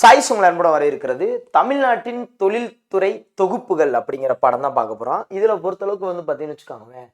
Choice உங்களை அன்போட வர இருக்கிறது தமிழ்நாட்டின் தொழில்துறை தொகுப்புகள் அப்படிங்கிற படம் தான் பார்க்க போகிறோம் இதில் பொறுத்தளவுக்கு வந்து பார்த்தீங்கன்னு வச்சுக்கோங்களேன்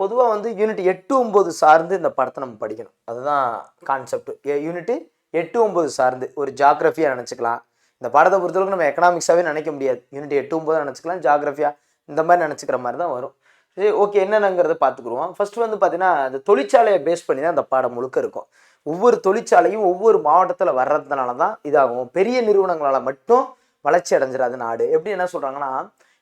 பொதுவாக வந்து யூனிட் எட்டு ஒம்பது சார்ந்து இந்த படத்தை நம்ம படிக்கணும். அதுதான் கான்செப்ட் யூனிட்டு எட்டு ஒம்பது சார்ந்து ஒரு ஜாகிரஃபியாக நினச்சிக்கலாம். இந்த படத்தை பொறுத்தளவுக்கு நம்ம எக்கனாமிக்ஸாகவே நினைக்க முடியாது. யூனிட் எட்டு ஒம்பது நினச்சிக்கலாம் ஜாகிரஃபியா இந்த மாதிரி நினச்சிக்கிற மாதிரி தான் வரும். சரி ஓகே என்னென்னங்கிறத பார்த்துக்குருவோம். ஃபர்ஸ்ட் வந்து பார்த்தீங்கன்னா அந்த தொழிற்சாலையை பேஸ் பண்ணி தான் அந்த பாடம் முழுக்க இருக்கும். ஒவ்வொரு தொழிற்சாலையும் ஒவ்வொரு மாவட்டத்தில் வர்றதுனால தான் இதாகும். பெரிய நிறுவனங்களால் மட்டும் வளர்ச்சி அடைஞ்சிடாது நாடு. எப்படி என்ன சொல்கிறாங்கன்னா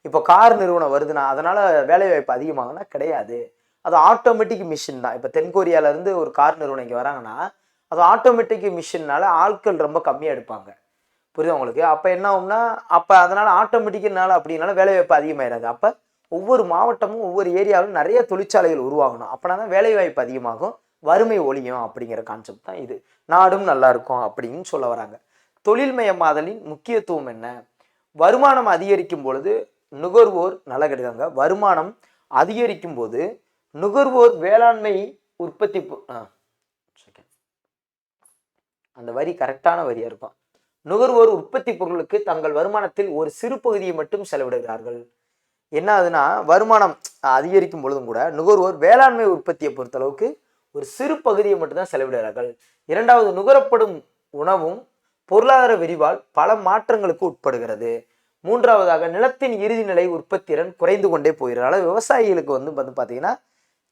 இப்போ கார் நிறுவனம் வருதுன்னா அதனால் வேலைவாய்ப்பு அதிகமாகனா கிடையாது. அது ஆட்டோமேட்டிக் மிஷின் தான். இப்போ தென்கொரியாவிலேருந்து ஒரு கார் நிறுவனம் இங்கே வராங்கன்னா அது ஆட்டோமேட்டிக் மிஷின்னால ஆட்கள் ரொம்ப கம்மியாக எடுப்பாங்க. புரியுது உங்களுக்கு? அப்போ என்ன ஆகும்னா அப்போ அதனால் ஆட்டோமேட்டிக்னால அப்படின்னால வேலைவாய்ப்பு அதிகமாயிடாது. அப்போ ஒவ்வொரு மாவட்டமும் ஒவ்வொரு ஏரியாவிலும் நிறைய தொழிற்சாலைகள் உருவாகணும். அப்படின்னா தான் வேலைவாய்ப்பு அதிகமாகும். வறுமை ஒழியும் அப்படிங்கிற கான்செப்ட் தான் இது. நாடும் நல்லா இருக்கும் அப்படின்னு சொல்ல வராங்க. தொழில்மயமாதலின் முக்கியத்துவம் என்ன? வருமானம் அதிகரிக்கும் பொழுது நுகர்வோர் நல்லா கேட்டுக்காங்க. வருமானம் அதிகரிக்கும் போது நுகர்வோர் வேளாண்மை உற்பத்தி அந்த வரி கரெக்டான வரியா இருக்கும். நுகர்வோர் உற்பத்தி பொருளுக்கு தங்கள் வருமானத்தில் ஒரு சிறு பகுதியை மட்டும் செலவிடுகிறார்கள். என்ன ஆகுதுன்னா வருமானம் அதிகரிக்கும் பொழுதும் கூட நுகர்வோர் வேளாண்மை உற்பத்தியை பொறுத்தளவுக்கு ஒரு சிறு பகுதியை மட்டும்தான் செலவிடுகிறார்கள். இரண்டாவது நுகரப்படும் உணவும் பொருளாதார விரிவால் பல மாற்றங்களுக்கு உட்படுகிறது. மூன்றாவதாக நிலத்தின் இறுதி நிலை உற்பத்திறன் குறைந்து கொண்டே போகிறதுனால விவசாயிகளுக்கு வந்து வந்து பார்த்தீங்கன்னா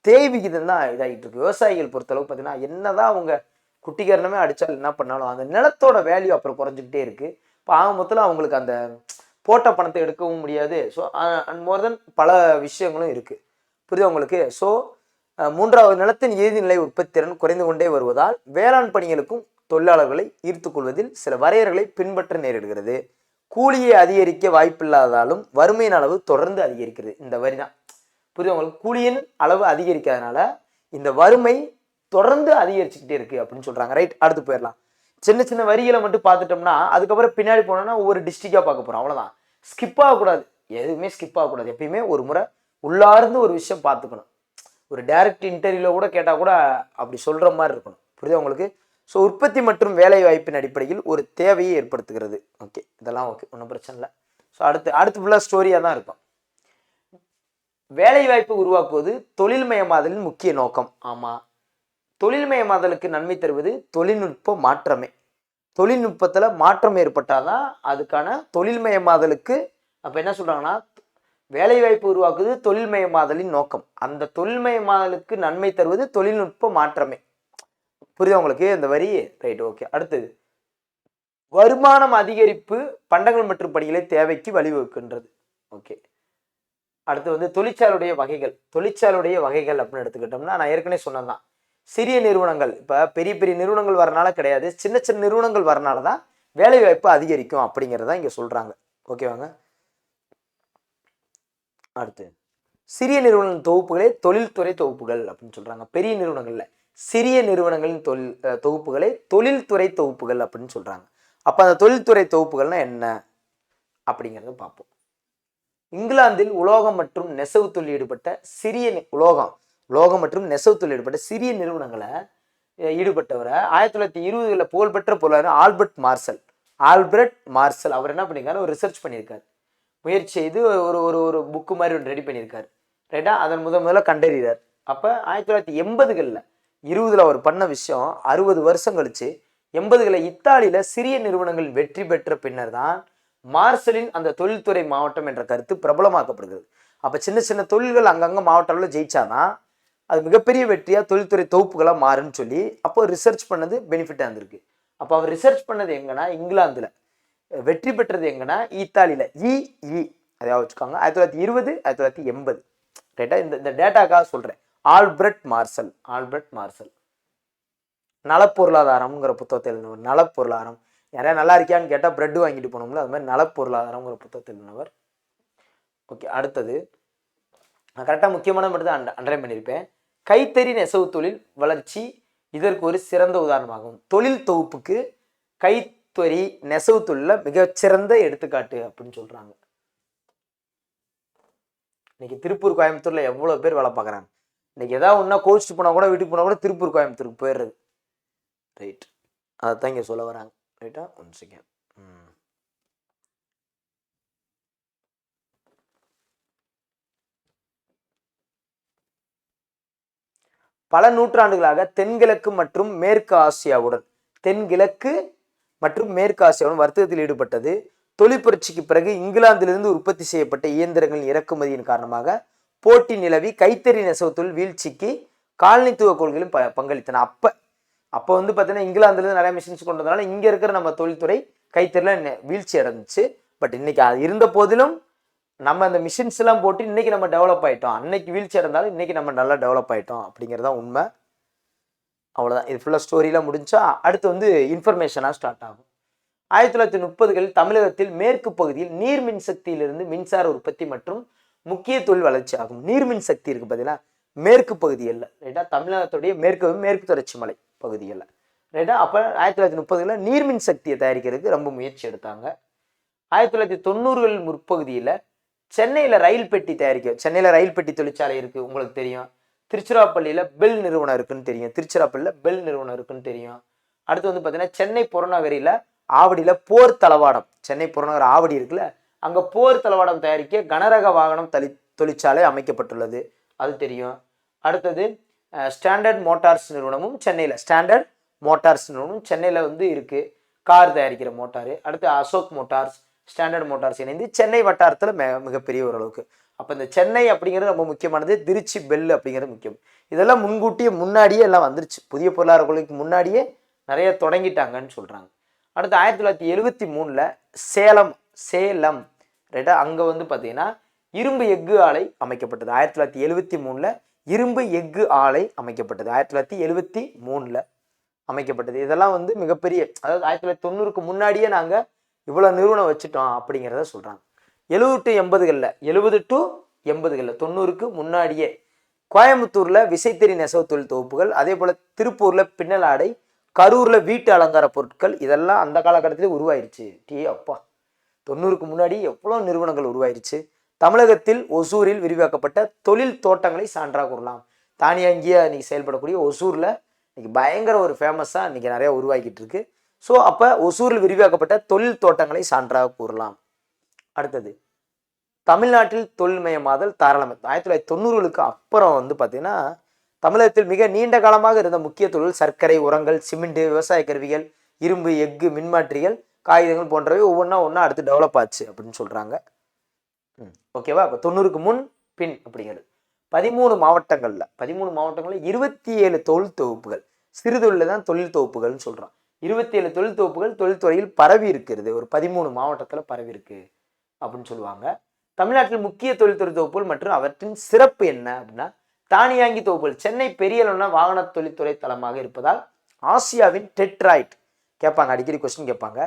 தேய் விகிதம் தான் இதாகிட்டு இருக்கு. விவசாயிகள் பொறுத்தளவு பார்த்தீங்கன்னா என்னதான் அவங்க குட்டிகரணமே அடித்தால் என்ன பண்ணாலும் அந்த நிலத்தோட வேல்யூ அப்புறம் குறைஞ்சிக்கிட்டே இருக்கு. இப்போ ஆக மொத்தத்தில் அவங்களுக்கு அந்த போட்ட பணத்தை எடுக்கவும் முடியாது. ஸோ அண்ட் மோர் தென் பல விஷயங்களும் இருக்கு. புரியுது உங்களுக்கு? ஸோ மூன்றாவது நிலத்தின் இறுதி நிலை உற்பத்திறன் குறைந்து கொண்டே வருவதால் வேளாண் பணிகளுக்கும் தொழிலாளர்களை ஈர்த்து கொள்வதில் சில வரையறைகளை பின்பற்ற நேரிடுகிறது. கூலியை அதிகரிக்க வாய்ப்பில்லாததாலும் வறுமையின் அளவு தொடர்ந்து அதிகரிக்கிறது. இந்த வரி தான். புரியுதா உங்களுக்கு? கூலியின் அளவு அதிகரிக்காதனால இந்த வறுமை தொடர்ந்து அதிகரிச்சுக்கிட்டே இருக்கு அப்படின்னு சொல்றாங்க. ரைட் அடுத்து போயிடலாம். சின்ன சின்ன வரிகளை மட்டும் பார்த்துட்டோம்னா அதுக்கப்புறம் பின்னாடி போனோம்னா ஒவ்வொரு டிஸ்ட்ரிக்டாக பார்க்க போறோம். அவ்வளவுதான். ஸ்கிப் ஆகக்கூடாது. எதுவுமே ஸ்கிப் ஆகக்கூடாது. எப்பயுமே ஒரு முறை உள்ளார்ந்து ஒரு விஷயம் பார்த்துக்கணும். ஒரு டைரக்ட் இன்டர்வியூவில் கூட கேட்டால் கூட அப்படி சொல்கிற மாதிரி இருக்கணும். புரியுதா உங்களுக்கு? ஸோ உற்பத்தி மற்றும் வேலை வாய்ப்பின் அடிப்படையில் ஒரு தேவையை ஏற்படுத்துகிறது. ஓகே இதெல்லாம் ஓகே ஒன்றும் பிரச்சனை இல்லை. ஸோ அடுத்து அடுத்து ஃபுல்லாக ஸ்டோரியாக தான் இருக்கும். வேலை வாய்ப்பு உருவாக்குவது தொழில்மயமாதலின் முக்கிய நோக்கம். ஆமாம் தொழில்மயமாதலுக்கு நன்மை தருவது தொழில்நுட்ப மாற்றமே. தொழில்நுட்பத்தில் மாற்றம் ஏற்பட்டாதான் அதுக்கான தொழில்மயமாதலுக்கு அப்போ என்ன சொல்கிறாங்கன்னா வேலைவாய்ப்பு உருவாக்குவது தொழில்மயமாதலின் நோக்கம். அந்த தொழில்மயமாதலுக்கு நன்மை தருவது தொழில்நுட்ப மாற்றமே. புரியுதா உங்களுக்கு? இந்த வரி? ரைட் ஓகே அடுத்தது. வருமானம் அதிகரிப்பு பண்டங்கள் மற்றும் பணிகளை தேவைக்கு வழிவகுக்கின்றது. ஓகே அடுத்து வந்து தொழிற்சாலையுடைய வகைகள். தொழிற்சாலையுடைய வகைகள் அப்படின்னு எடுத்துக்கிட்டோம்னா நான் ஏற்கனவே சொன்னதான் சிறிய நிறுவனங்கள். இப்போ பெரிய பெரிய நிறுவனங்கள் வரனால கிடையாது. சின்ன சின்ன நிறுவனங்கள் வரனால தான் வேலைவாய்ப்பு அதிகரிக்கும் அப்படிங்கிறத இங்கே சொல்கிறாங்க ஓகேவாங்க அடுத்து சிறிய நிறுவன தொகுப்புகளே தொழில்துறை தொகுப்புகள் அப்படின்னு சொல்கிறாங்க பெரிய நிறுவனங்களில் சிறிய நிறுவனங்களின் தொழில் தொகுப்புகளே தொகுப்புகளை தொழில்துறை தொகுப்புகள் அப்படின்னு சொல்கிறாங்க அப்போ அந்த தொழில்துறை தொகுப்புகள்னால் என்ன? அப்படிங்கிறத பார்ப்போம். இங்கிலாந்தில் உலோகம் மற்றும் நெசவு தொழில் ஈடுபட்ட சிறிய நி- உலோகம் உலோகம் மற்றும் நெசவு தொழில் ஈடுபட்ட சிறிய நிறுவனங்களை ஈடுபட்டவரை ஆயிரத்தி தொள்ளாயிரத்தி இருபதுகளில் புகழ்பெற்ற பொருளாதார ஆல்பர்ட் மார்சல். ஆல்பர்ட் மார்சல் அவர் என்ன பண்ணியிருக்காரு ஒரு ரிசர்ச் பண்ணியிருக்காரு முயற்சி செய்து ஒரு ஒரு ஒரு புக்கு மாதிரி ஒன்று ரெடி பண்ணியிருக்காரு. ரைட்டா அதன் முதல் முதல்ல கண்டறிகிறார் அப்போ ஆயிரத்தி தொள்ளாயிரத்தி எண்பதுகளில் இருபதில் அவர் பண்ண விஷயம் அறுபது வருஷம் கழிச்சு எண்பதுகளில் இத்தாலியில் சிறிய நிறுவனங்கள் வெற்றி பெற்ற பின்னர் தான் மார்சலின் அந்த தொழில்துறை மாவட்டம் என்ற கருத்து பிரபலமாக்கப்படுகிறது. அப்போ சின்ன சின்ன தொழில்கள் அங்கங்கே மாவட்ட அளவில் ஜெயிச்சாதான் அது மிகப்பெரிய வெற்றியாக தொழில்துறை தொகுப்புகளாக மாறுன்னு சொல்லி அப்போ ரிசர்ச் பண்ணது பெனிஃபிட்டாக இருந்திருக்கு. அப்போ அவர் ரிசர்ச் பண்ணது எங்கன்னா இங்கிலாந்தில். வெற்றி பெற்றது எங்கன்னா இத்தாலியில் இ இ. அதாவது வச்சுக்கோங்க ஆயிரத்தி தொள்ளாயிரத்தி இருபது ஆயிரத்தி தொள்ளாயிரத்தி எண்பது. ரைட்டா இந்த இந்த டேட்டாக்காக சொல்கிறேன் ஆல்பர்ட் மார்சல் ஆல்பர்ட் மார்சல். நலப்பொருளாதாரம்ங்கிற புத்தகத்தை எழுதினவர் நலப்பொருளாதாரம். யாரையா நல்லா இருக்கியான்னு கேட்டால் பிரெட் வாங்கிட்டு போனோம்ல அது மாதிரி நலப்பொருளாதாரம்ங்கிற புத்தகத்தை எழுதினவர். ஓகே அடுத்தது. நான் கரெக்டாக முக்கியமான மட்டும் தான் அண்ட் அண்டர்லைன் பண்ணியிருப்பேன். கைத்தறி நெசவு தொழில் வளர்ச்சி இதற்கு ஒரு சிறந்த உதாரணமாகும். தொழில் தொகுப்புக்கு கை நெசவு நெசவுத்துள்ள மிகச்சிறந்த எடுத்துக்காட்டு அப்படின்னு சொல்கிறாங்க இன்னைக்கு திருப்பூர் கோயம்புத்தூர்ல எவ்வளோ பேர் வேலை பார்க்குறாங்க? இன்னைக்கு ஏதாவது ஒன்றா கோச்சிட்டு போனால் கூட வீட்டுக்கு போனால் கூட திருப்பூர் கோயம்புத்தூருக்கு போயிடுறது. ரைட் அதைத்தான் இங்கே சொல்ல வராங்க. ரைட்டா ஒன் செகண்ட் பல நூற்றாண்டுகளாக தென்கிழக்கு மற்றும் மேற்கு ஆசியாவுடன் தென்கிழக்கு மற்றும் மேற்கு ஆசியாவுடன் வர்த்தகத்தில் ஈடுபட்டது. தொழிற்புரட்சிக்கு பிறகு இங்கிலாந்திலிருந்து உற்பத்தி செய்யப்பட்ட இயந்திரங்களின் இறக்குமதியின் காரணமாக போட்டி நிலவி கைத்தறி நெசவு தொழில் வீழ்ச்சிக்கு காலனித்துவ கொள்கையிலும் ப பங்களித்தன. அப்போ அப்போ வந்து பார்த்தீங்கன்னா இங்கிலாந்துலேருந்து நிறைய மிஷின்ஸ் கொண்டு வந்தனால இங்கே இருக்கிற நம்ம தொழில்துறை கைத்தறியில் வீழ்ச்சி அடைஞ்சிச்சு. பட் இன்னைக்கு அது இருந்த போதிலும் நம்ம அந்த மிஷின்ஸ் எல்லாம் போட்டு இன்னைக்கு நம்ம டெவலப் ஆயிட்டோம். அன்னைக்கு வீழ்ச்சி அடைந்தாலும் இன்னைக்கு நம்ம நல்லா டெவலப் ஆயிட்டோம் அப்படிங்கிறதான் உண்மை. அவ்வளோதான் இது ஃபுல்லாக ஸ்டோரிலாம் முடிஞ்சா அடுத்து வந்து இன்ஃபர்மேஷனாக ஸ்டார்ட் ஆகும். ஆயிரத்தி தொள்ளாயிரத்தி முப்பதுகளில் தமிழகத்தில் மேற்கு பகுதியில் நீர் மின்சக்தியிலிருந்து மின்சார உற்பத்தி மற்றும் முக்கிய தொழில் வளர்ச்சி ஆகும். நீர் மின் சக்தி இருக்கு பார்த்தீங்கன்னா மேற்கு பகுதியில் ரைட்டா தமிழகத்துடைய மேற்கு மேற்கு தொடர்ச்சி மலை பகுதிகளில் ரைட்டா அப்போ ஆயிரத்தி தொள்ளாயிரத்தி முப்பதுகளில் நீர்மின் சக்தியை தயாரிக்கிறதுக்கு ரொம்ப முயற்சி எடுத்தாங்க. ஆயிரத்தி தொள்ளாயிரத்தி தொண்ணூறுகள் முற்பகுதியில் சென்னையில் ரயில் பெட்டி தயாரிக்க சென்னையில் ரயில் பெட்டி தொழிற்சாலை இருக்குது உங்களுக்கு தெரியும். திருச்சிராப்பள்ளியில் பெல் நிறுவனம் இருக்குன்னு தெரியும். திருச்சிராப்பள்ளியில் பெல் நிறுவனம் இருக்குன்னு தெரியும். அடுத்து வந்து பார்த்தீங்கன்னா சென்னை புறநகரில் ஆவடியில் போர் தளவாடம். சென்னை புறநகர் ஆவடி இருக்குல்ல அங்கே போர் தளவாடம் தயாரிக்க கனரக வாகனம் தளி தொழிற்சாலை அமைக்கப்பட்டுள்ளது. அது தெரியும். அடுத்தது ஸ்டாண்டர்ட் மோட்டார்ஸ் நிறுவனமும் சென்னையில் ஸ்டாண்டர்ட் மோட்டார்ஸ் நிறுவனம் சென்னையில் வந்து இருக்குது கார் தயாரிக்கிற மோட்டார் அடுத்து அசோக் மோட்டார்ஸ் ஸ்டாண்டர்ட் மோட்டார்ஸ் இணைந்து சென்னை வட்டாரத்தில் மிக மிகப்பெரிய ஓரளவுக்கு அப்போ இந்த சென்னை அப்படிங்கிறது ரொம்ப முக்கியமானது திருச்சி பெல் அப்படிங்கிறது முக்கியம். இதெல்லாம் முன்கூட்டியே முன்னாடியே எல்லாம் வந்துருச்சு. புதிய பொருளாதார கொள்கைக்கு முன்னாடியே நிறைய தொடங்கிட்டாங்கன்னு சொல்கிறாங்க அடுத்து ஆயிரத்தி தொள்ளாயிரத்தி எழுபத்தி மூணில் சேலம் சேலம் ரைட்டா அங்கே வந்து பார்த்தீங்கன்னா இரும்பு எஃகு ஆலை அமைக்கப்பட்டது. ஆயிரத்தி தொள்ளாயிரத்தி எழுபத்தி மூணில் இரும்பு எஃகு ஆலை அமைக்கப்பட்டது. ஆயிரத்தி தொள்ளாயிரத்தி எழுபத்தி மூணில் அமைக்கப்பட்டது. இதெல்லாம் வந்து மிகப்பெரிய அதாவது ஆயிரத்தி தொள்ளாயிரத்தி தொண்ணூறுக்கு முன்னாடியே நாங்கள் இவ்வளோ நிறுவனம் வச்சுட்டோம் அப்படிங்கிறத சொல்கிறாங்க எழுபது டு எண்பதுகளில் எழுபது டு எண்பதுகளில் தொண்ணூறுக்கு முன்னாடியே கோயம்புத்தூரில் விசைத்தறி நெசவு தொழில் தொகுப்புகள் அதே போல் திருப்பூரில் பின்னல் ஆடை கரூரில் வீட்டு அலங்கார பொருட்கள் இதெல்லாம் அந்த காலகட்டத்திலே உருவாயிருச்சு. டீ அப்பா. தொண்ணூறுக்கு முன்னாடி எவ்வளோ நிறுவனங்கள் உருவாயிருச்சு. தமிழகத்தில் ஒசூரில் விரிவாக்கப்பட்ட தொழில் தோட்டங்களை சான்றாக கூறலாம். தானியங்கியாக இன்றைக்கி செயல்படக்கூடிய ஒசூரில் இன்றைக்கி பயங்கர ஒரு ஃபேமஸாக இன்னைக்கு நிறையா உருவாக்கிட்டு இருக்கு. ஸோ அப்போ ஒசூரில் விரிவாக்கப்பட்ட தொழில் தோட்டங்களை சான்றாக கூறலாம். அடுத்தது தமிழ்நாட்டில் தொழில்மயமாதல் தாராளமயம் ஆயிரத்தி தொள்ளாயிரத்தி தொண்ணூறுகளுக்கு அப்புறம் வந்து பார்த்திங்கன்னா தமிழகத்தில் மிக நீண்ட காலமாக இருந்த முக்கிய தொழில் சர்க்கரை உரங்கள் சிமெண்ட் விவசாய கருவிகள் இரும்பு எஃகு மின்மாற்றிகள் காகிதங்கள் போன்றவை ஒவ்வொன்றா ஒன்றா அடுத்து டெவலப் ஆச்சு அப்படின்னு சொல்கிறாங்க ம் ஓகேவா இப்போ தொண்ணூறுக்கு முன் பின் அப்படிங்கிறது. பதிமூணு மாவட்டங்களில் பதிமூணு மாவட்டங்களில் இருபத்தி ஏழு தொழில் தொகுப்புகள். சிறு தொழில தான் தொழில் தொகுப்புகள்னு சொல்கிறோம் இருபத்தி ஏழு தொழில் தொகுப்புகள் தொழில்துறையில் பரவி இருக்கிறது. ஒரு பதிமூணு மாவட்டத்தில் பரவி இருக்கு அப்படின்னு சொல்லுவாங்க. தமிழ்நாட்டில் முக்கிய தொழில்துறை தொகுப்புகள் மற்றும் அவற்றின் சிறப்பு என்ன அப்படின்னா தானியாங்கி தொகுப்புகள். சென்னை பெரிய அளவுல வாகன தொழில்துறை தளமாக இருப்பதால் ஆசியாவின் டெட்ராய்ட் கேட்பாங்க. அடிக்கடி கொஸ்டின் கேட்பாங்க.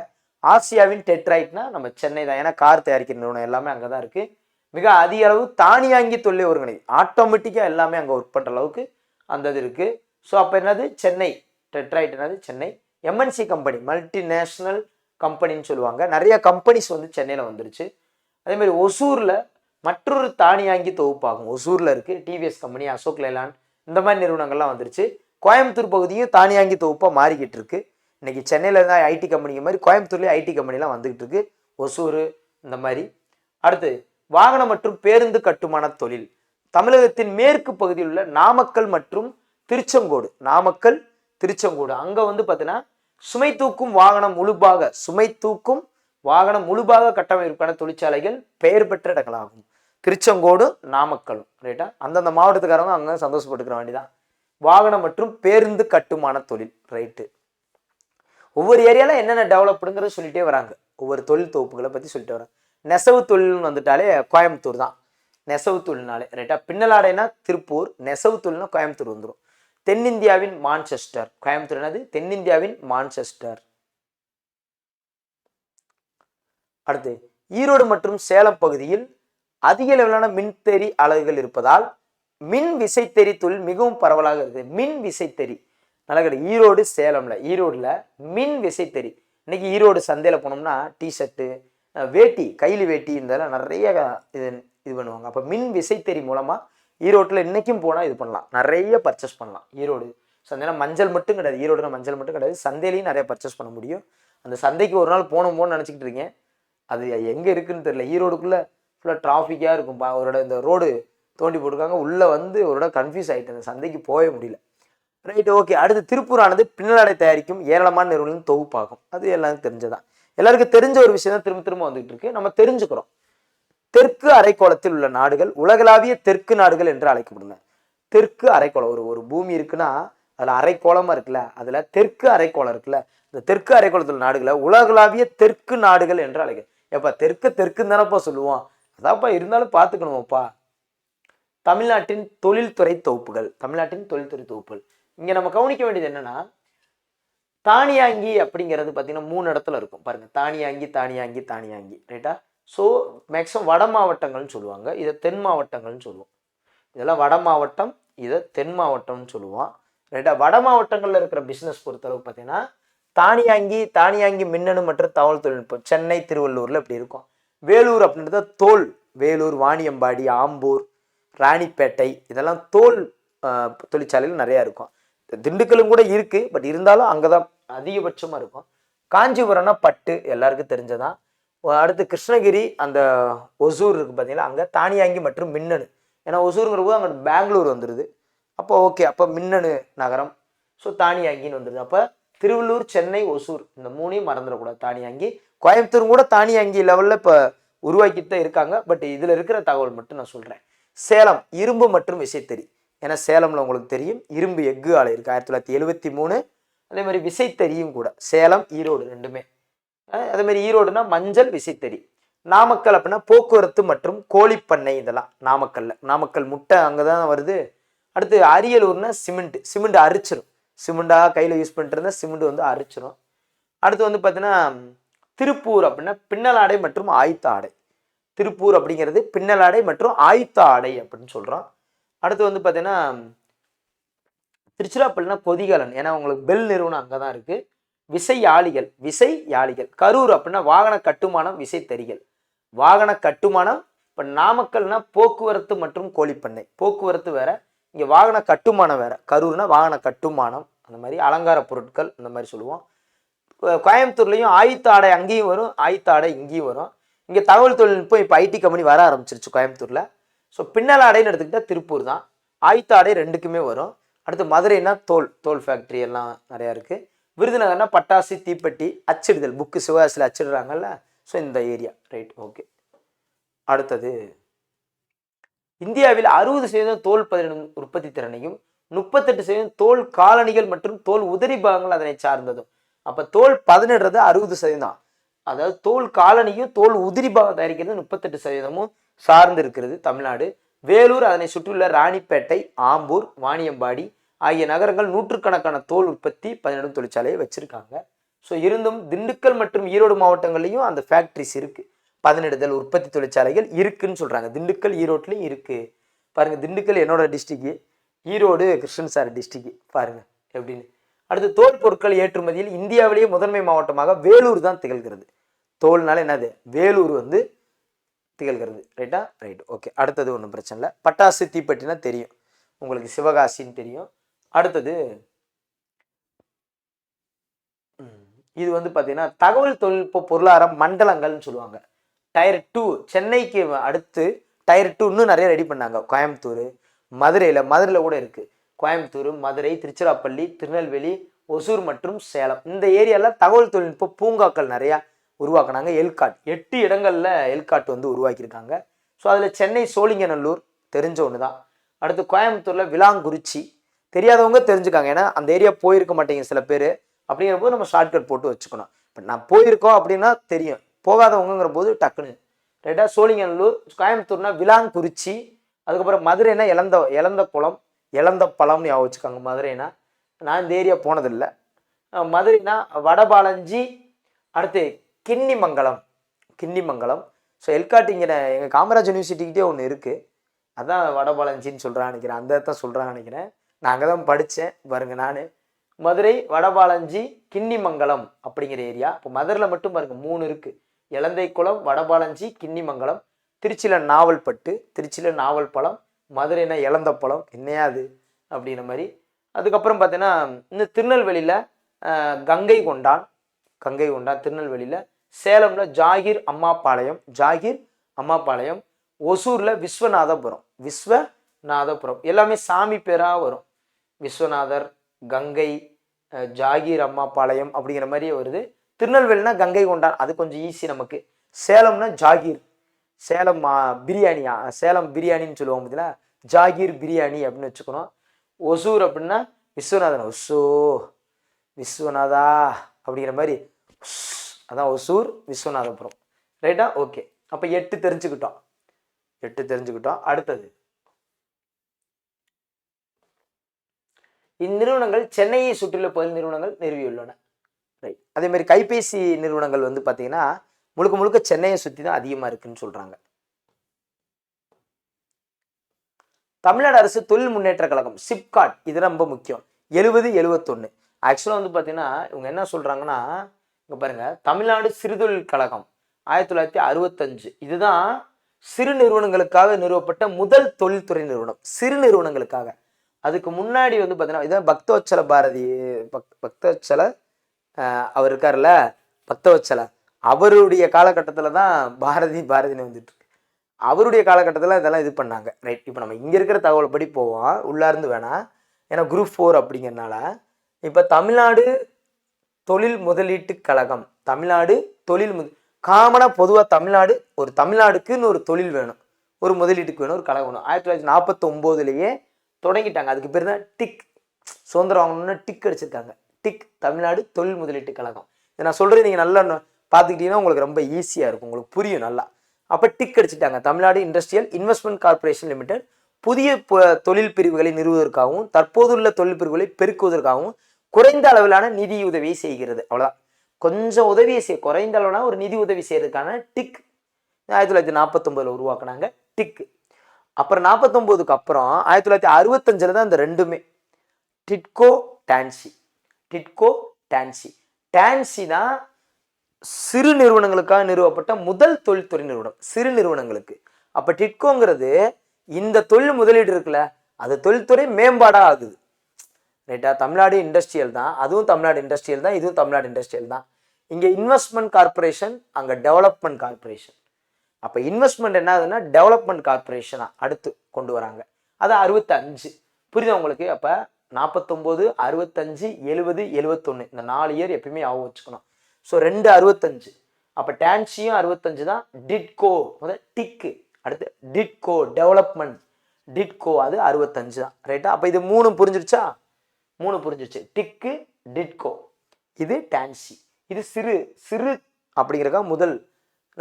ஆசியாவின் டெட்ராய்ட்னா நம்ம சென்னை தான். ஏன்னா கார் தயாரிக்கிற நிறுவனம் எல்லாமே அங்கே தான் இருக்குது மிக அதிக அளவு தானியாங்கி தொழிலை ஒருங்கிணை ஆட்டோமேட்டிக்காக எல்லாமே அங்கே ஒர்க் பண்ணுற அளவுக்கு அந்த இது இருக்குது ஸோ அப்போ என்னது? சென்னை டெட்ராய்ட் என்னது? சென்னை எம்என்சி கம்பெனி மல்டிநேஷ்னல் கம்பெனின்னு சொல்லுவாங்க. நிறைய கம்பெனிஸ் வந்து சென்னையில் வந்துருச்சு. அதே மாதிரி ஒசூரில் மற்றொரு தானியாங்கி தொகுப்பாகும். ஒசூரில் இருக்குது டிவிஎஸ் கம்பெனி அசோக் லைலான் இந்த மாதிரி நிறுவனங்கள்லாம் வந்துருச்சு. கோயம்புத்தூர் பகுதியும் தானியாங்கி தொகுப்பாக மாறிக்கிட்டு இருக்கு. இன்னைக்கு சென்னையில் இருந்தால் ஐடி கம்பெனிங்க மாதிரி கோயம்புத்தூர்லேயே ஐடி கம்பெனிலாம் வந்துகிட்டு இருக்கு. ஒசூர் இந்த மாதிரி. அடுத்து வாகனம் மற்றும் பேருந்து கட்டுமான தொழில். தமிழகத்தின் மேற்கு பகுதியில் உள்ள நாமக்கல் மற்றும் திருச்செங்கோடு. நாமக்கல் திருச்செங்கோடு. அங்கே வந்து பார்த்தீங்கன்னா சுமை தூக்கும் வாகனம் முழுபாக சுமை தூக்கும் வாகனம் முழுபாக கட்டமைப்பிற்கான தொழிற்சாலைகள் பெயர் பெற்ற இடங்களாகும். திருச்செங்கோடு நாமக்கலும் ரைட்டா அந்தந்த மாவட்டத்துக்காரங்க அங்கே சந்தோஷப்பட்டுக்கிற வேண்டிதான். வாகனம் மற்றும் பேருந்து கட்டுமான தொழில் ரைட்டு ஒவ்வொரு ஏரியாவில் என்னென்ன டெவலப்டுங்கிறத சொல்லிட்டே வராங்க. ஒவ்வொரு தொழில் தொகுப்புகளை பற்றி சொல்லிட்டு வராங்க. நெசவு தொழில்னு வந்துட்டாலே கோயம்புத்தூர் தான். நெசவு தொழில்னாலே ரைட்டா பின்னலாடைனா திருப்பூர் நெசவு தொழில்னா கோயம்புத்தூர் வந்துடும் தென்னிந்தியாவின் மான்செஸ்டர் கோயம்புத்தூர் என்னது? தென்னிந்தியாவின் மான்செஸ்டர். அடுத்து ஈரோடு மற்றும் சேலம் பகுதியில் அதிக அளவிலான மின்தெறி அலகுகள் இருப்பதால் மின் விசைத்தறி தொழில் மிகவும் பரவலாக இருக்குது. மின் விசைத்தறி. நல்லா கிடையாது ஈரோடு சேலம்ல ஈரோடுல மின் விசைத்தறி. இன்னைக்கு ஈரோடு சந்தையில் போனோம்னா டிஷர்ட்டு வேட்டி கையில் வேட்டி இருந்தாலும் நிறைய இது இது பண்ணுவாங்க. அப்போ மின் விசைத்தறி மூலமாக ஈரோட்டில் இன்றைக்கும் போனால் இது பண்ணலாம். நிறைய பர்ச்சேஸ் பண்ணலாம். ஈரோடு சந்தையில் மஞ்சள் மட்டும் கிடையாது. ஈரோடுனா மஞ்சள் மட்டும் கிடையாது. சந்தையிலையும் நிறைய பர்ச்சேஸ் பண்ண முடியும். அந்த சந்தைக்கு ஒரு நாள் போகணும் போகணும்னு நினச்சிக்கிட்டு இருக்கேன். அது எங்கே இருக்குன்னு தெரியல. ஈரோடுக்குள்ளே ஃபுல்லாக டிராஃபிக்காக இருக்கும். பா ஒரு இடம் இந்த ரோடு தோண்டி போட்டிருக்காங்க. உள்ளே வந்து ஒரு இடம் கன்ஃபியூஸ் ஆகிட்டு அந்த சந்தைக்கு போகவே முடியல. ரைட் ஓகே அடுத்து திருப்பூரானது பின்னலாடை தயாரிக்கும் ஏராளமான நிறுவனம் தொகுப்பாகும். அது எல்லாருக்கும் தெரிஞ்சதான் எல்லாருக்கும் தெரிஞ்ச ஒரு விஷயம் தான் திரும்ப திரும்ப வந்துகிட்டு இருக்கு. நம்ம தெரிஞ்சுக்கிறோம். தெற்கு அரைக்கோளத்தில் உள்ள நாடுகள் உலகளாவிய தெற்கு நாடுகள் என்று அழைக்கப்படுங்க தெற்கு அரைக்கோளம் ஒரு ஒரு பூமி இருக்குன்னா அதில் அரைக்கோளமாக இருக்குல்ல? அதில் தெற்கு அரைக்கோளம் இருக்குல்ல? இந்த தெற்கு அரைக்கோளத்தில் நாடுகளை உலகளாவிய தெற்கு நாடுகள் என்று அழைக்க எப்பா தெற்கு தெற்குன்னு தானப்பா சொல்லுவோம். அதான்ப்பா இருந்தாலும் பார்த்துக்கணுமாப்பா. தமிழ்நாட்டின் தொழில்துறை தொகுப்புகள் தமிழ்நாட்டின் தொழில்துறை தொகுப்புகள். இங்கே நம்ம கவனிக்க வேண்டியது என்னன்னா தானியாங்கி அப்படிங்கிறது பார்த்தீங்கன்னா மூணு இடத்துல இருக்கும். பாருங்க தானியாங்கி தானியாங்கி தானியாங்கி ரைட்டா ஸோ மேக்ஸிமம் வட மாவட்டங்கள்னு சொல்லுவாங்க. இதை தென் மாவட்டங்கள்னு சொல்லுவோம். இதெல்லாம் வட மாவட்டம் இதை தென் மாவட்டம்னு சொல்லுவோம். ரைட்டா வட மாவட்டங்களில் இருக்கிற பிஸ்னஸ் பொறுத்தளவுக்கு பார்த்தீங்கன்னா தானியாங்கி தானியாங்கி மின்னணு மற்றும் தகவல் தொழில்நுட்பம். சென்னை திருவள்ளூரில் இப்படி இருக்கும். வேலூர் அப்படின்றது தோல். வேலூர் வாணியம்பாடி ஆம்பூர் ராணிப்பேட்டை இதெல்லாம் தோல் தொழிற்சாலையில் நிறையா இருக்கும். திண்டுக்கலும் கூட இருக்குது பட் இருந்தாலும் அங்கே தான் அதிகபட்சமாக இருக்கும். காஞ்சிபுரம்னா பட்டு. எல்லாருக்கும் தெரிஞ்சதான் அடுத்து கிருஷ்ணகிரி அந்த ஒசூர் இருக்குது பார்த்தீங்களா அங்கே தானியாங்கி மற்றும் மின்னணு. ஏன்னா ஒசூருங்கிற போது அங்கே பெங்களூர் வந்துடுது அப்போ ஓகே அப்போ மின்னணு நகரம். ஸோ தானியாங்கின்னு வந்துடுது அப்போ திருவள்ளூர் சென்னை ஒசூர். இந்த மூணையும் மறந்துடக்கூடாது. தானியாங்கி கோயம்புத்தூர் கூட தானியாங்கி லெவலில் இப்போ உருவாக்கிட்டு தான் இருக்காங்க. பட் இதில் இருக்கிற தகவல் மட்டும் நான் சொல்கிறேன் சேலம் இரும்பு மற்றும் விசைத்தறி. ஏன்னா சேலமில் உங்களுக்கு தெரியும் இரும்பு எஃகு ஆலை இருக்குது ஆயிரத்தி தொள்ளாயிரத்தி எழுபத்தி மூணு. அதே மாதிரி விசைத்தறியும் கூட. சேலம் ஈரோடு ரெண்டுமே. அதேமாரி அதே மாதிரி ஈரோடுனா மஞ்சள் விசைத்தறி. நாமக்கல் அப்படின்னா போக்குவரத்து மற்றும் கோழிப்பண்ணை இதெல்லாம். நாமக்கல்ல. நாமக்கல் முட்டை அங்கே தான் வருது. அடுத்து அரியலூர்னா சிமெண்ட். சிமெண்ட் அரிச்சிடும் சிமெண்டாக கையில் யூஸ் பண்ணிட்டு இருந்தால் சிமெண்ட் வந்து அரிச்சிரும். அடுத்து வந்து பார்த்தீங்கன்னா திருப்பூர் அப்படின்னா பின்னலாடை மற்றும் ஆயுத்த ஆடை. திருப்பூர் அப்படிங்கிறது பின்னலாடை மற்றும் ஆயுத்த ஆடை அப்படின்னு சொல்கிறோம் அடுத்து வந்து பார்த்தீங்கன்னா திருச்சிராப்பள்ளினா பொதிகலன் ஏன்னா உங்களுக்கு பெல் நிறுவனம் அங்கே தான் இருக்குது விசை யாளிகள் விசை யாளிகள் கரூர் அப்படின்னா வாகன கட்டுமானம் விசைத்தறிகள் வாகன கட்டுமானம் இப்போ நாமக்கல்னா போக்குவரத்து மற்றும் கோழிப்பண்ணை. போக்குவரத்து வேற இங்கே வாகன கட்டுமானம் வேற. கரூர்னா வாகன கட்டுமானம். அந்த மாதிரி அலங்கார பொருட்கள் அந்த மாதிரி சொல்லுவோம். கோயம்புத்தூர்லேயும் ஆயுத்த ஆடை அங்கேயும் வரும் ஆயுத்த ஆடை இங்கேயும் வரும். இங்கே தகவல் தொழில்நுட்பம் இப்போ ஐடி கம்பெனி வர ஆரம்பிச்சிருச்சு கோயம்புத்தூரில். ஸோ பின்னல் ஆடைன்னு எடுத்துக்கிட்டால் திருப்பூர் தான். ஆயுத்த ஆடை ரெண்டுக்குமே வரும். அடுத்து மதுரைனா தோல் தோல் ஃபேக்ட்ரி எல்லாம் நிறையா இருக்குது விருதுநகர்னா பட்டாசு தீப்பெட்டி அச்சிடுதல் புக்கு சிவகாசியில் அச்சிடுறாங்கல்ல. ஸோ இந்த ஏரியா ரைட் ஓகே அடுத்தது இந்தியாவில் அறுபது சதவீதம் தோல் பதினெண்டு உற்பத்தி திறனையும் முப்பத்தெட்டு சதவீதம் தோல் காலணிகள் மற்றும் தோல் உதிரி பாகங்கள் அதனை சார்ந்ததும் அப்போ தோல் பதினெடுறது அறுபது சதவீதம் அதாவது தோல் காலனியும் தோல் உதிரி பாகம் தயாரிக்கிறது முப்பத்தெட்டு சதவீதமும் சார்ந்து இருக்கிறது தமிழ்நாடு. வேலூர் அதனை சுற்றியுள்ள ராணிப்பேட்டை ஆம்பூர் வாணியம்பாடி ஆகிய நகரங்கள் நூற்றுக்கணக்கான தோல் உற்பத்தி பதினெடும் தொழிற்சாலையை வச்சிருக்காங்க. ஸோ இருந்தும் திண்டுக்கல் மற்றும் ஈரோடு மாவட்டங்கள்லையும் அந்த ஃபேக்ட்ரிஸ் இருக்குது பதனிடுதல் உற்பத்தி தொழிற்சாலைகள் இருக்குன்னு சொல்கிறாங்க திண்டுக்கல் ஈரோட்லையும் இருக்குது பாருங்கள் திண்டுக்கல் என்னோடய டிஸ்ட்ரிக்கு ஈரோடு கிருஷ்ணன் சார் டிஸ்ட்ரிக்கு பாருங்கள் எப்படின்னு. அடுத்து தோல் பொருட்கள் ஏற்றுமதியில் இந்தியாவிலேயே முதன்மை மாவட்டமாக வேலூர் தான் திகழ்கிறது. தோல்னால என்னது? வேலூர் வந்து திகழ்கிறது. ரைட்டா ரைட் ஓகே அடுத்தது ஒன்றும் பிரச்சனை இல்லை. பட்டாசு தீப்பெட்டினா தெரியும். உங்களுக்கு சிவகாசின்னு தெரியும். அடுத்தது இது வந்து பார்த்தீங்கன்னா தகவல் தொழில்நுட்ப பொருளாதார மண்டலங்கள்னு சொல்லுவாங்க. டயர் டூ சென்னைக்கு அடுத்து டயர் டூ இன்னும் நிறைய ரெடி பண்ணாங்க. கோயம்புத்தூர் மதுரையில் மதுரையில் கூட இருக்குது கோயம்புத்தூர் மதுரை திருச்சிராப்பள்ளி திருநெல்வேலி ஒசூர் மற்றும் சேலம். இந்த ஏரியாவில் தகவல் தொழில்நுட்ப பூங்காக்கள் நிறையா உருவாக்குனாங்க. எல்காட். எட்டு இடங்களில் எல்காட் வந்து உருவாக்கியிருக்காங்க. ஸோ அதில் சென்னை சோழிங்கநல்லூர் தெரிஞ்ச ஒன்று தான் அடுத்து கோயம்புத்தூரில் விலாங்குறிச்சி தெரியாதவங்க தெரிஞ்சுக்காங்க. ஏன்னா அந்த ஏரியா போயிருக்க மாட்டேங்க சில பேர். அப்படிங்கிறபோது நம்ம ஷார்ட்கட் போட்டு வச்சுக்கணும். இப்போ நான் போயிருக்கோம் அப்படின்னா தெரியும். போகாதவங்கிற போது டக்குன்னு. ரைட்டா சோழிங்கநல்லூர் கோயம்புத்தூர்னா விலாங்குறிச்சி அதுக்கப்புறம் மதுரைனா இழந்த இழந்த குளம் இழந்த பழம்னு ஞாபகம் வச்சுக்காங்க மதுரைனா. நான் இந்த ஏரியா போனதில்லை. மதுரைனா வடபாலஞ்சி அடுத்து கிண்ணிமங்கலம் கிண்ணிமங்கலம். ஸோ எல்காட் இங்கே எங்கள் காமராஜ் யூனிவர்சிட்டிக்கிட்டே ஒன்று இருக்குது அதான் வடபாலஞ்சின்னு சொல்கிறான்னு நினைக்கிறேன். அந்த தான் சொல்கிறான் நினைக்கிறேன். நான் அங்கே தான் படித்தேன் பாருங்கள் நான். மதுரை வடபாலஞ்சி கிண்ணிமங்கலம் அப்படிங்கிற ஏரியா. இப்போ மதுரையில் மட்டும் பாருங்க மூணு இருக்குது இலந்தைக்குளம் வடபாலஞ்சி கிண்ணிமங்கலம் திருச்சியில் நாவல்பட்டு திருச்சியில் நாவல் பழம் மதுரைனா இழந்த பழம் என்னையா அது? அப்படிங்கிற மாதிரி. அதுக்கப்புறம் பார்த்தீங்கன்னா இந்த திருநெல்வேலியில் கங்கை கொண்டான் கங்கை கொண்டான் திருநெல்வேலியில் சேலமில் ஜாகிர் அம்மாபாளையம் ஜாகிர் அம்மாபாளையம் ஒசூரில் விஸ்வநாதபுரம் விஸ்வநாதபுரம். எல்லாமே சாமி பேராக வரும். விஸ்வநாதர் கங்கை ஜாகிர் அம்மாபாளையம் அப்படிங்கிற மாதிரியே வருது. திருநெல்வேலினா கங்கை கொண்டான் அது கொஞ்சம் ஈஸி நமக்கு. சேலம்னா ஜாகிர். சேலம் பிரியாணியா சேலம் பிரியாணின்னு சொல்லுவோம் பார்த்தீங்களா ஜாகீர் பிரியாணி அப்படின்னு வச்சுக்கணும். ஒசூர் அப்படின்னா விஸ்வநாதன். ஒசோ விஸ்வநாதா அப்படிங்கிற மாதிரி. அதான் ஒசூர் விஸ்வநாதபுரம். ரைட்டா ஓகே அப்போ எட்டு தெரிஞ்சுக்கிட்டோம். எட்டு தெரிஞ்சுக்கிட்டோம். அடுத்தது. இந்நிறுவனங்கள் சென்னையை சுற்றியுள்ள பல நிறுவனங்கள் நிறுவியுள்ளன. ரைட் அதே மாதிரி கைபேசி நிறுவனங்கள் வந்து பார்த்தீங்கன்னா முழுக்க முழுக்க சென்னையை சுற்றி தான் அதிகமாக இருக்குன்னு சொல்கிறாங்க தமிழ்நாடு அரசு தொழில் முன்னேற்ற கழகம் சிப்காட் இது ரொம்ப முக்கியம். எழுபது எழுபத்தொன்று ஆக்சுவலாக வந்து பார்த்தீங்கன்னா இவங்க என்ன சொல்கிறாங்கன்னா இங்கே பாருங்க தமிழ்நாடு சிறுதொழில் கழகம் ஆயிரத்தி தொள்ளாயிரத்தி அறுபத்தஞ்சு. இதுதான் சிறு நிறுவனங்களுக்காக நிறுவப்பட்ட முதல் தொழில்துறை நிறுவனம். சிறு நிறுவனங்களுக்காக. அதுக்கு முன்னாடி வந்து பார்த்தீங்கன்னா இதான் பக்தோச்சல பாரதி பக் பக்தோச்சல அவர் இருக்கார்ல பக்தவச்சல. அவருடைய காலகட்டத்தில் தான் பாரதி பாரதின்னு வந்துட்டுருக்கு. அவருடைய காலகட்டத்தில் இதெல்லாம் இது பண்ணாங்க. ரைட் இப்போ நம்ம இங்கே இருக்கிற தகவல் படி போவோம் உள்ளார்ந்து வேணாம் ஏன்னா குரூப் ஃபோர் அப்படிங்கிறனால இப்போ தமிழ்நாடு தொழில் முதலீட்டு கழகம். தமிழ்நாடு தொழில் முத காமனாக பொதுவாக தமிழ்நாடு ஒரு தமிழ்நாடுக்குன்னு ஒரு தொழில் வேணும். ஒரு முதலீட்டுக்கு வேணும் ஒரு கழகம் வேணும். ஆயிரத்தி தொள்ளாயிரத்தி நாற்பத்தொம்போதுலேயே தொடங்கிட்டாங்க. அதுக்கு பேர் தான் டிக். சுதந்திரம் வாங்கணும்னு டிக் அடிச்சிருக்காங்க. டிக் தமிழ்நாடு தொழில் முதலீட்டு கழகம். இதை நான் சொல்கிறது நீங்கள் நல்லா பார்த்துக்கிட்டீங்கன்னா உங்களுக்கு ரொம்ப ஈஸியாக இருக்கும். உங்களுக்கு புரியும் நல்லா. அப்போ டிக் அடிச்சிட்டாங்க. Tamil Nadu industrial investment corporation limited புதிய தொழில் பிரிவுகளை நிறுவுவதற்காகவும் தற்போதுள்ள தொழில் பிரிவுகளை பெருக்குவதற்காகவும் குறைந்த அளவிலான நிதி உதவியை செய்கிறது. அவ்வளோதான் கொஞ்சம் உதவியை செய் குறைந்த அளவிலான ஒரு நிதி உதவி செய்யறதுக்கான டிக் ஆயிரத்தி தொள்ளாயிரத்தி நாற்பத்தொம்பதில் உருவாக்குனாங்க டிக் அப்புறம் நாற்பத்தொம்போதுக்கு அப்புறம் ஆயிரத்தி தொள்ளாயிரத்தி அறுபத்தஞ்சில் தான் இந்த ரெண்டுமே. டிட்கோ டான்சி டிட்கோ டான்சி. டான்சி தான் சிறு நிறுவனங்களுக்காக நிறுவப்பட்ட முதல் தொழில்துறை நிறுவனம் சிறு நிறுவனங்களுக்கு. அப்போ டிட்கோங்கிறது இந்த தொழில் முதலீடு இருக்குல்ல அது தொழில்துறை மேம்பாடாக ஆகுது. ரைட்டா? தமிழ்நாடு இண்டஸ்ட்ரியல் தான் அதுவும் தமிழ்நாடு இண்டஸ்ட்ரியல் தான் இதுவும் தமிழ்நாடு இண்டஸ்ட்ரியல் தான். இங்கே இன்வெஸ்ட்மெண்ட் கார்ப்பரேஷன் அங்கே டெவலப்மெண்ட் கார்பரேஷன் அப்போ இன்வெஸ்ட்மெண்ட் என்ன ஆகுதுன்னா டெவலப்மெண்ட் கார்பரேஷனாக அடுத்து கொண்டு வராங்க. அது அறுபத்தஞ்சு. புரியுது உங்களுக்கு? அப்போ நாற்பத்தொம்போது அறுபத்தஞ்சு எழுபது எழுபத்தொன்று இந்த நாலு இயர் எப்பயுமே ஆகும் வச்சுக்கணும். ஸோ ரெண்டு அறுபத்தஞ்சு. அப்போ டான்சியும் அறுபத்தஞ்சு தான். டிட்கோ முதல் டிக்கு அடுத்து டிட்கோ டெவலப்மெண்ட் டிட்கோ அது அறுபத்தஞ்சு தான். ரைட்டா அப்போ இது மூணு புரிஞ்சிருச்சா? மூணு புரிஞ்சிருச்சு. டிக்கு டிட்கோ இது டான்சி இது சிறு சிறு அப்படிங்கிறக்கா முதல்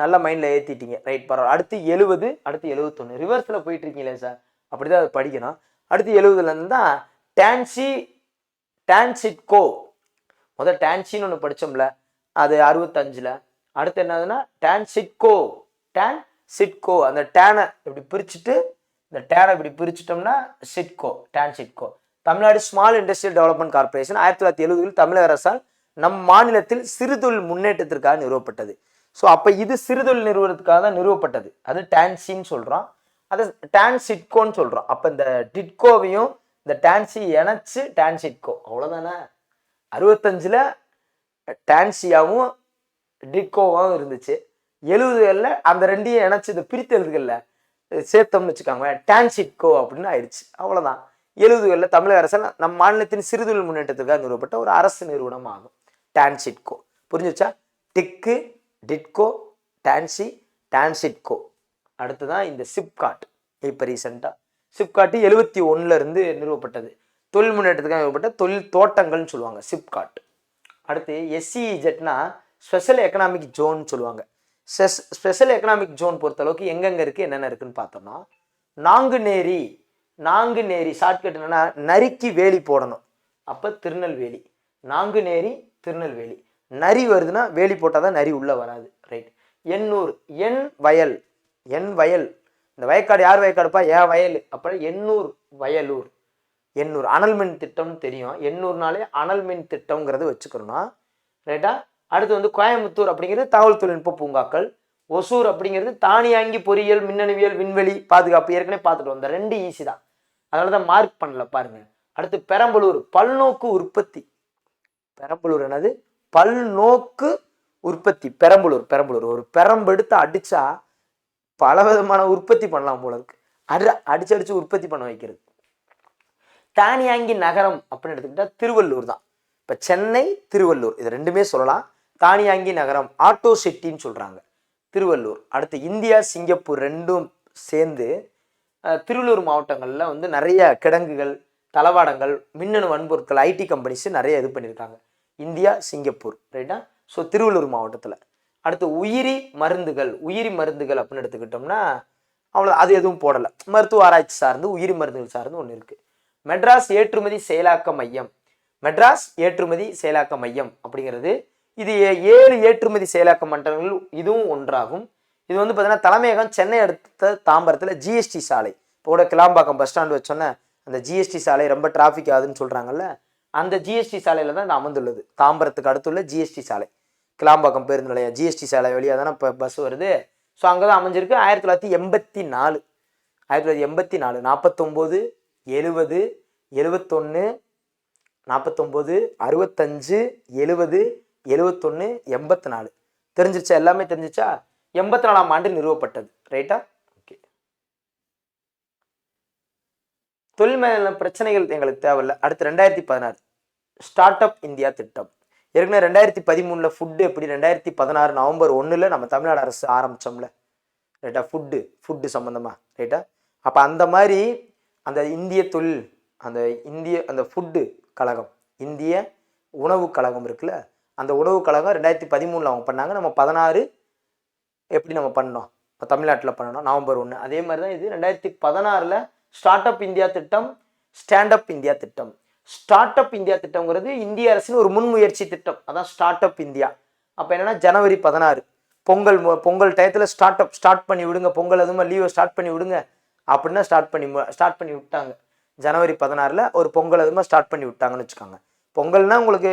நல்ல மைண்டில் ஏற்றிட்டீங்க ரைட் பரவாயில்ல. அடுத்து எழுபது அடுத்து எழுபத்தொன்று ரிவர்ஸில் போயிட்டு இருக்கீங்களே சார். அப்படி தான் அதை படிக்கணும். அடுத்து எழுபதுலேருந்து தான் டான்சி டான்சிட்கோ முதல் டான்சின்னு ஒன்று படித்தோம்ல அது அறுபத்தஞ்சில். அடுத்து என்னதுன்னா டான்சிட்கோ டான் சிட்கோ அந்த டேனை இப்படி பிரிச்சுட்டு இந்த டேனை இப்படி பிரிச்சுட்டோம்னா SIDCO TANSIDCO Tamil Nadu small industrial development corporation ஆயிரத்தி தொள்ளாயிரத்தி எழுபதுகளில் தமிழக அரசால் நம் மாநிலத்தில் சிறுதொழில் முன்னேற்றத்திற்காக நிறுவப்பட்டது. ஸோ அப்போ இது சிறுதொழில் நிறுவனத்துக்காக தான் நிறுவப்பட்டது. அது டான்சின்னு சொல்கிறோம் அதை டான் சிட்கோன்னு சொல்கிறோம் அப்போ இந்த டிட்கோவையும் இந்த டான்சி இணைச்சு டான்சிட்கோ அவ்வளோதானே அறுபத்தஞ்சில் டான்சியாவும் டிட்கோவாகவும் இருந்துச்சு. எழுபதுகளில் அந்த ரெண்டையும் இணைச்சி இதை பிரித்து எழுதுகள்ல சேர்த்தோம்னு வச்சுக்கோங்க டான்சிட்கோ அப்படின்னு ஆயிடுச்சு. அவ்வளோதான் எழுபதுகளில் தமிழக அரசால் நம் மாநிலத்தின் சிறுதொழில் முன்னேற்றத்துக்காக நிறுவப்பட்ட ஒரு அரசு நிறுவனம் ஆகும் டான்சிட்கோ புரிஞ்சுச்சா? டிக்கு டிட்கோ டான்சி டான்சிட்கோ அடுத்து தான் இந்த சிப்காட் இப்போ ரீசெண்டாக சிப்காட்டு எழுபத்தி இருந்து நிறுவப்பட்டது. தொழில் முன்னேற்றத்துக்காக நிறுவப்பட்ட தொழில் தோட்டங்கள்னு சொல்லுவாங்க சிப்காட். அடுத்து எஸ்சிஇஜெட்னா ஸ்பெஷல் எக்கனாமிக் ஜோன் சொல்லுவாங்க. ஸ்பெஸ் ஸ்பெஷல் எக்கனாமிக் ஜோன் பொறுத்தளவுக்கு எங்கெங்கே இருக்குது என்னென்ன இருக்குன்னு பார்த்தோம்னா நாங்குநேரி நாங்குநேரி ஷார்ட்கட் என்னன்னா நரிக்கு வேலி போடணும். அப்போ திருநெல்வேலி. நாங்குநேரி திருநெல்வேலி. நரி வருதுன்னா வேலி போட்டால் தான் நரி உள்ளே வராது. ரைட் எண்ணூர் எண் வயல். எண் வயல். இந்த வயக்காடு யார் வயக்காடுப்பா? ஏன் வயல். அப்புறம் எண்ணூர் வயலூர். எண்ணூர் அனல் மின் திட்டம்னு தெரியும். எண்ணூர்னாலே அனல் மின் திட்டம்ங்கிறது வச்சுக்கிறோன்னா ரைட்டா அடுத்து வந்து கோயம்புத்தூர் அப்படிங்கிறது தகவல் தொழில்நுட்ப பூங்காக்கள். ஒசூர் அப்படிங்கிறது தானியாங்கி பொறியியல் மின்னணுவியல் விண்வெளி பாதுகாப்பு ஏற்கனவே பார்த்துட்டு வந்தோம் ரெண்டு ஈஸி தான். அதனால தான் மார்க் பண்ணல பாருங்க. அடுத்து பெரம்பலூர் பல்நோக்கு உற்பத்தி. பெரம்பலூர் என்னது? பல்நோக்கு உற்பத்தி. பெரம்பலூர் பெரம்பலூர். ஒரு பெரம்பெடுத்து அடிச்சா பல விதமான உற்பத்தி பண்ணலாம் போல இருக்கு. அடி அடிச்சு அடிச்சு உற்பத்தி பண்ண வைக்கிறது. தானியாங்கி நகரம் அப்படின்னு எடுத்துக்கிட்டா திருவள்ளூர் தான். இப்போ சென்னை திருவள்ளூர் இது ரெண்டுமே சொல்லலாம். தானியாங்கி நகரம் ஆட்டோ சிட்டின்னு சொல்கிறாங்க திருவள்ளூர். அடுத்து இந்தியா சிங்கப்பூர் ரெண்டும் சேர்ந்து திருவள்ளூர் மாவட்டங்களில் வந்து நிறைய கிடங்குகள் தளவாடங்கள் மின்னணு வன்பொருட்கள் ஐடி கம்பெனிஸ் நிறைய இது பண்ணியிருக்காங்க இந்தியா சிங்கப்பூர் ரைட்டா ஸோ திருவள்ளூர் மாவட்டத்தில். அடுத்து உயிரி மருந்துகள் உயிரி மருந்துகள் அப்படின்னு எடுத்துக்கிட்டோம்னா அவ்வளோ அது எதுவும் போடலை. மருத்துவ ஆராய்ச்சி சார்ந்து உயிரி மருந்துகள் சார்ந்து ஒன்று இருக்குது மெட்ராஸ் ஏற்றுமதி செயலாக்க மையம். மெட்ராஸ் ஏற்றுமதி செயலாக்க மையம் அப்படிங்கிறது இது ஏழு ஏற்றுமதி செயலாக்க மண்டலங்கள் இதுவும் ஒன்றாகும். இது வந்து பார்த்தீங்கன்னா தலைமையகம் சென்னை அடுத்த தாம்பரத்தில் ஜிஎஸ்டி சாலை. இப்போ கூட கிளாம்பாக்கம் பஸ் ஸ்டாண்ட் வச்சோன்னே அந்த ஜிஎஸ்டி சாலை ரொம்ப டிராஃபிக் ஆகுதுன்னு சொல்கிறாங்கல்ல அந்த ஜிஎஸ்டி சாலையில் தான் இது அமர்ந்துள்ளது தாம்பரத்துக்கு அடுத்துள்ள ஜிஎஸ்டி சாலை. கிளாம்பாக்கம் பேருந்து நிலையம் ஜிஎஸ்டி சாலை வழியாக தானே இப்போ பஸ் வருது. ஸோ அங்கே தான் அமைஞ்சிருக்கு. ஆயிரத்தி தொள்ளாயிரத்தி எண்பத்தி நாலு. ஆயிரத்தி தொள்ளாயிரத்தி எண்பத்தி நாலு. நாற்பத்தொம்போது எழுபது எழுபத்தொன்று நாற்பத்தொம்போது அறுபத்தஞ்சு எழுபது எழுபத்தொன்று எண்பத்தி நாலு. தெரிஞ்சிருச்சா? எல்லாமே தெரிஞ்சிச்சா எண்பத்தி நாலாம் ஆண்டு நிறுவப்பட்டது. ரைட்டா ஓகே தொழில் மேல பிரச்சனைகள் எங்களுக்கு தேவையில்ல. அடுத்து ரெண்டாயிரத்தி பதினாறு. ஸ்டார்ட் அப் இந்தியா திட்டம். ஏற்கனவே ரெண்டாயிரத்தி பதிமூணில் ஃபுட்டு எப்படி ரெண்டாயிரத்தி பதினாறு நவம்பர் ஒன்றில் நம்ம தமிழ்நாடு அரசு ஆரம்பித்தோம்ல ரைட்டா ஃபுட்டு ஃபுட்டு சம்மந்தமாக ரைட்டா அப்போ அந்த மாதிரி அந்த இந்திய தொழில் அந்த இந்திய அந்த ஃபுட்டு கழகம் இந்திய உணவு கழகம் இருக்குல்ல அந்த உணவு கழகம் ரெண்டாயிரத்தி பதிமூணில் அவங்க பண்ணாங்க. நம்ம பதினாறு எப்படி நம்ம பண்ணோம்? இப்போ தமிழ்நாட்டில் பண்ணணும் நவம்பர் ஒன்று அதே மாதிரி தான் இது ரெண்டாயிரத்தி பதினாறில் ஸ்டார்ட் அப் இந்தியா திட்டம் ஸ்டாண்ட் அப் இந்தியா திட்டம். ஸ்டார்ட் அப் இந்தியா திட்டம்ங்கிறது இந்திய அரசின் ஒரு முன்முயற்சி திட்டம். அதான் ஸ்டார்ட் அப் இந்தியா. அப்போ என்னென்னா ஜனவரி பதினாறு. பொங்கல் பொங்கல் டயத்தில் ஸ்டார்ட் அப் ஸ்டார்ட் பண்ணி விடுங்க. பொங்கல் அதுவும் லீவை ஸ்டார்ட் பண்ணி விடுங்க. அப்படின்னா ஸ்டார்ட் பண்ணி ஸ்டார்ட் பண்ணி விட்டாங்க. ஜனவரி பதினாறில் ஒரு பொங்கல் அதுமா ஸ்டார்ட் பண்ணி விட்டாங்கன்னு வச்சுக்கோங்க. பொங்கல்னால் உங்களுக்கு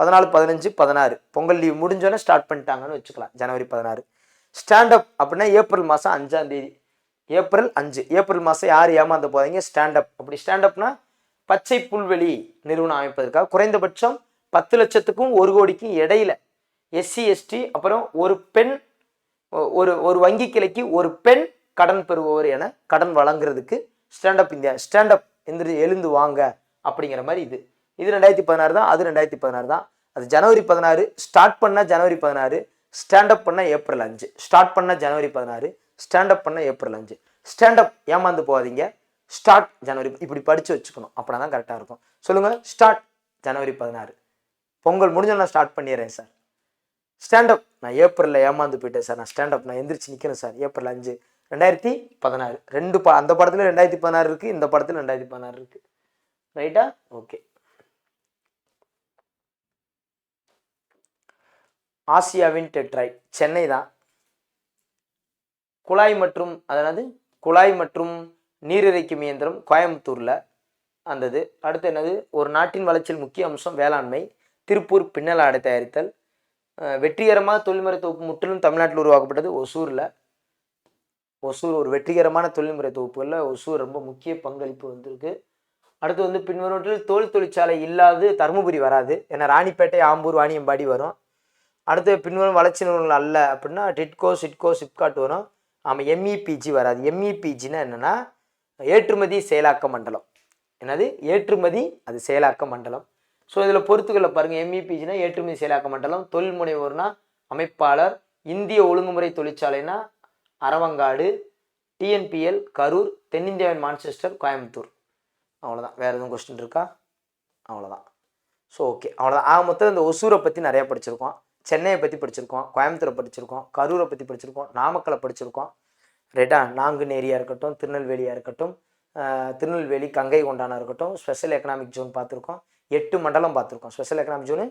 பதினாலு பதினஞ்சு பதினாறு. பொங்கல் லீவ் முடிஞ்சோடனே ஸ்டார்ட் பண்ணிட்டாங்கன்னு வச்சுக்கலாம். ஜனவரி பதினாறு. ஸ்டாண்ட் அப் அப்படின்னா ஏப்ரல் மாதம் அஞ்சாம் தேதி. ஏப்ரல் அஞ்சு. ஏப்ரல் மாதம் யார் ஏமாந்து போதீங்க ஸ்டாண்ட் அப். அப்படி ஸ்டாண்ட் அப்னா பச்சை புல்வெளி நிறுவனம் அமைப்பதற்காக குறைந்தபட்சம் பத்து லட்சத்துக்கும் ஒரு கோடிக்கும் இடையில எஸ்சி எஸ்டி அப்புறம் ஒரு பெண் ஒ- ஒரு ஒரு வங்கி கிளைக்கு ஒரு பெண் கடன் பெறுபவர் என கடன் வழங்குறதுக்கு stand up India stand up எந்திரி எழுந்து வாங்க அப்படிங்கிற மாதிரி இது. இது ரெண்டாயிரத்தி பதினாறு தான் அது ரெண்டாயிரத்தி பதினாறு தான். அது ஜனவரி பதினாறு ஸ்டார்ட் பண்ண ஜனவரி பதினாறு ஸ்டாண்டப் பண்ண ஏப்ரல் அஞ்சு. ஸ்டார்ட் பண்ண ஜனவரி பதினாறு ஸ்டாண்டப் பண்ண ஏப்ரல் அஞ்சு. ஸ்டாண்டப் ஏமாந்து போகாதீங்க. ஸ்டார்ட் ஜனவரி இப்படி படித்து வச்சுக்கணும். அப்படின்னா தான் கரெக்டாக இருக்கும். சொல்லுங்கள் ஸ்டார்ட் ஜனவரி பதினாறு. பொங்கல் முடிஞ்ச நான் ஸ்டார்ட் பண்ணிடுறேன் சார் ஸ்டாண்டப் நான் ஏப்ரலில் ஏமாந்து போயிட்டேன் சார் நான் ஸ்டாண்டப் நான் எந்திரிச்சு நிற்கிறேன் சார் ஏப்ரல் அஞ்சு. ரெண்டாயிரத்தி பதினாறு. ரெண்டு ப அந்த படத்தில் ரெண்டாயிரத்தி பதினாறு இருக்குது இந்த படத்தில் ரெண்டாயிரத்தி பதினாறு இருக்குது ரைட்டா ஓகே ஆசியாவின் டெட்ராய். சென்னை தான். குழாய் மற்றும் அதாவது குழாய் மற்றும் நீரிறைக்கும் இயந்திரம் கோயம்புத்தூரில் அந்தது அடுத்து என்னது? ஒரு நாட்டின் வளர்ச்சியில் முக்கிய அம்சம் வேளாண்மை. திருப்பூர் பின்னல் ஆடை தயாரித்தல். வெற்றிகரமாக தொழில்முறை தொகுப்பு முற்றிலும் தமிழ்நாட்டில் உருவாக்கப்பட்டது ஒசூரில். ஒசூர் ஒரு வெற்றிகரமான தொழில்முறை தொகுப்புகளில் ஒசூர் ரொம்ப முக்கிய பங்களிப்பு வந்திருக்கு. அடுத்து வந்து பின்வருவற்றில் தோல் தொழிற்சாலை இல்லாது தருமபுரி வராது. ஏன்னா ராணிப்பேட்டை ஆம்பூர் வாணியம்பாடி வரும். அடுத்து பின்வரும் வளர்ச்சி நிறுவனங்கள் அல்ல அப்படின்னா டிட்கோ சிட்கோ சிப்காட் வரும். ஆமாம் எம்இபிஜி வராது. எம்இபிஜினா என்னென்னா ஏற்றுமதி செயலாக்க மண்டலம். என்னது? ஏற்றுமதி அது செயலாக்க மண்டலம். ஸோ இதில் பொறுத்துக்களை பாருங்கள் எம்இபிஜினா ஏற்றுமதி செயலாக்க மண்டலம் தொழில் முனைவோர்னா அமைப்பாளர் இந்திய ஒழுங்குமுறை தொழிற்சாலைனா அரவங்காடு டிஎன்பிஎல் கரூர் தென்னிந்தியாவின் மான்செஸ்டர் கோயம்புத்தூர். அவ்வளோதான் வேறு எதுவும் கொஸ்டின் இருக்கா? அவ்வளோதான் ஸோ ஓகே அவ்வளோதான் ஆக மொத்தம் இந்த ஒசூரை பற்றி நிறையா படிச்சிருக்கோம். சென்னையை பற்றி படிச்சிருக்கோம் கோயம்புத்தூரை படிச்சிருக்கோம் கரூரை பற்றி படிச்சிருக்கோம் நாமக்கலை படிச்சிருக்கோம். ரைட்டா நாங்குநேரியாக இருக்கட்டும் திருநெல்வேலியாக இருக்கட்டும் திருநெல்வேலி கங்கை கொண்டானா இருக்கட்டும் ஸ்பெஷல் எக்கனாமிக் ஜோன் பார்த்துருக்கோம் எட்டு மண்டலம் பார்த்துருக்கோம் ஸ்பெஷல் எக்கனாமிக் ஜோனு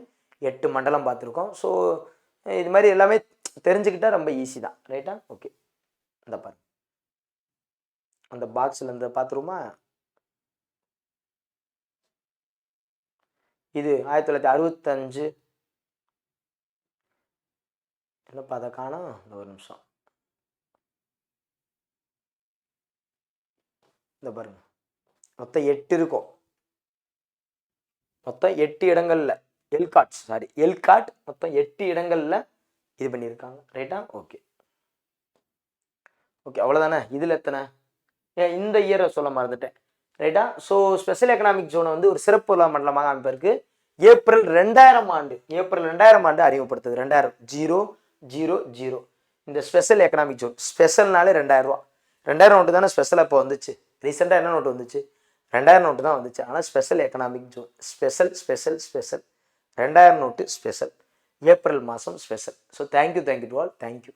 எட்டு மண்டலம் பார்த்துருக்கோம். ஸோ இது மாதிரி எல்லாமே தெரிஞ்சுக்கிட்டால் ரொம்ப ஈஸி தான். ரைட்டா ஓகே இந்த பாரு அந்த பாக்ஸில் இருந்து பார்த்துருமா இது ஆயிரத்தி தொள்ளாயிரத்தி அறுபத்தஞ்சு. என்னப்பா அதை காணும்? இந்த ஒரு நிமிஷம். இந்த பாருங்க. மொத்தம் எட்டு இருக்கும். மொத்தம் எட்டு இடங்கள்ல எல்காட் சாரி எல்காட் மொத்தம் எட்டு இடங்கள்ல இது பண்ணியிருக்காங்க. ரைட்டா ஓகே ஓகே அவ்வளோதானே இதில் எத்தனை? ஏன் இந்த இயரை சொல்ல மறந்துட்டேன். ரைட்டா ஸோ ஸ்பெஷல் எக்கனாமிக் ஜோனை வந்து ஒரு சிறப்பு மண்டலமாக அமைப்பிற்கு ஏப்ரல் ரெண்டாயிரம் ஆண்டு ஏப்ரல் ரெண்டாயிரம் ஆண்டு அறிமுகப்படுத்துது. ரெண்டாயிரம் ஜீரோ ஜீரோ ஜீரோ இந்த ஸ்பெஷல் எக்கனாமிக் ஜோன் ஸ்பெஷல்னாலே ரெண்டாயிரம் ரூபா. ரெண்டாயிரம் நோட்டு தானே ஸ்பெஷலாக இப்போ வந்துச்சு. ரீசெண்டாக என்ன நோட்டு வந்துச்சு? ரெண்டாயிரம் நோட்டு தான் வந்துச்சு. ஆனால் special economic zone special special special ரெண்டாயிரம் நோட்டு ஸ்பெஷல் ஏப்ரல் மாதம் special so thank you thank you to all thank you